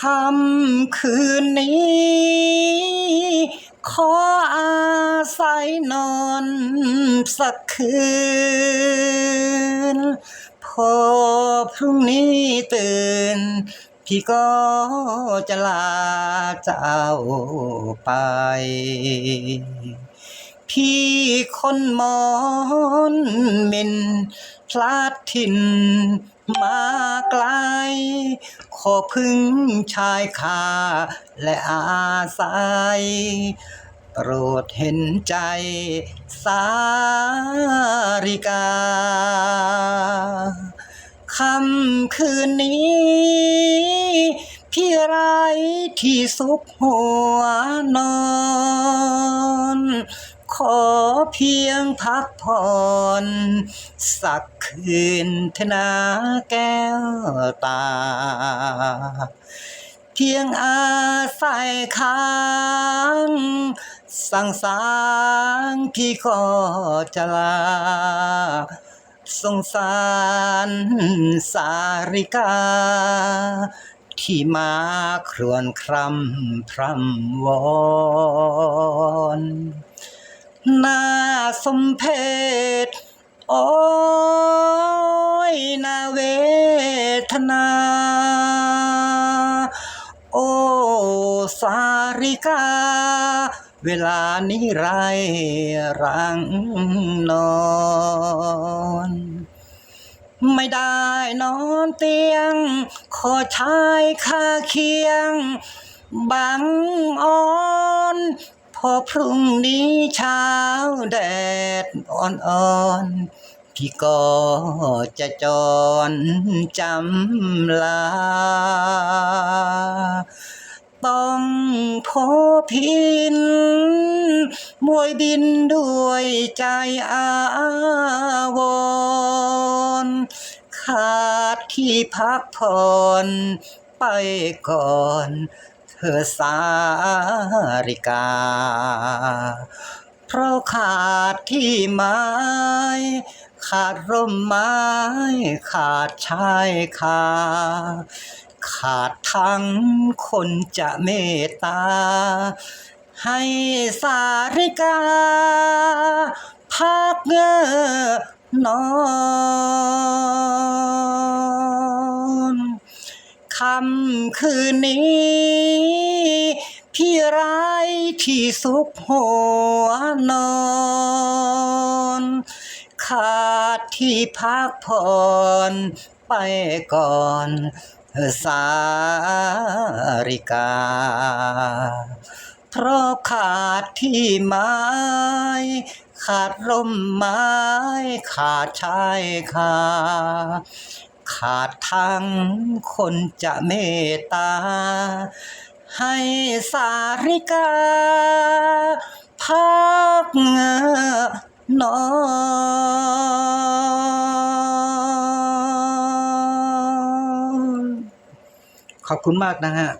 ค่ำคืนนี้ ขออาศัยนอนสักคืน พอพรุ่งนี้ตื่น พี่ก็จะลาเจ้าไป พี่คนมอนมินพลาดถิ่นมา ไกล ขอพึ่งชายคาและอาศัยโปรดเห็นใจสาริกาค่ำคืนนี้พี่ไรที่ซุกหัวนอน อเพียงพักผ่อนสักคืนเถอะนาแก้วตา เพียงอาศัยค้างสั่งสางพี่ก็จะลาสงสารสาริกา ที่มาครวนครำพรำวอน น่าสมเพชโอ้ยนาเวทนา โอสาริกา เวลานี้ไรรังนอน ไม่ได้นอนเตียง ขอชายคาเคียง บังอ่อน พอพรุ่งนี้เช้าแดดอ่อนๆพี่ก็จะจรจำลา ต้องพบพินมวยบินด้วยใจอาวรขาดที่พักผ่อนไปก่อน เธอสาริกา เพราะขาดที่ไม้ขาดร่มไม้ขาดชายคา ขาดทั้งคนจะเมตตา ให้สาริกา พักเงอนอน ค่ำคืนนี้ พี่ไรที่สุขหัวนอน ขาดที่พักผ่อนไปก่อนสาริกา เพราะขาดที่ไม้ขาดร่มไม้ขาดชายคา ขาดทั้งคนจะเมตตา ให้สาริกา พักนอนขอบคุณมากนะฮะ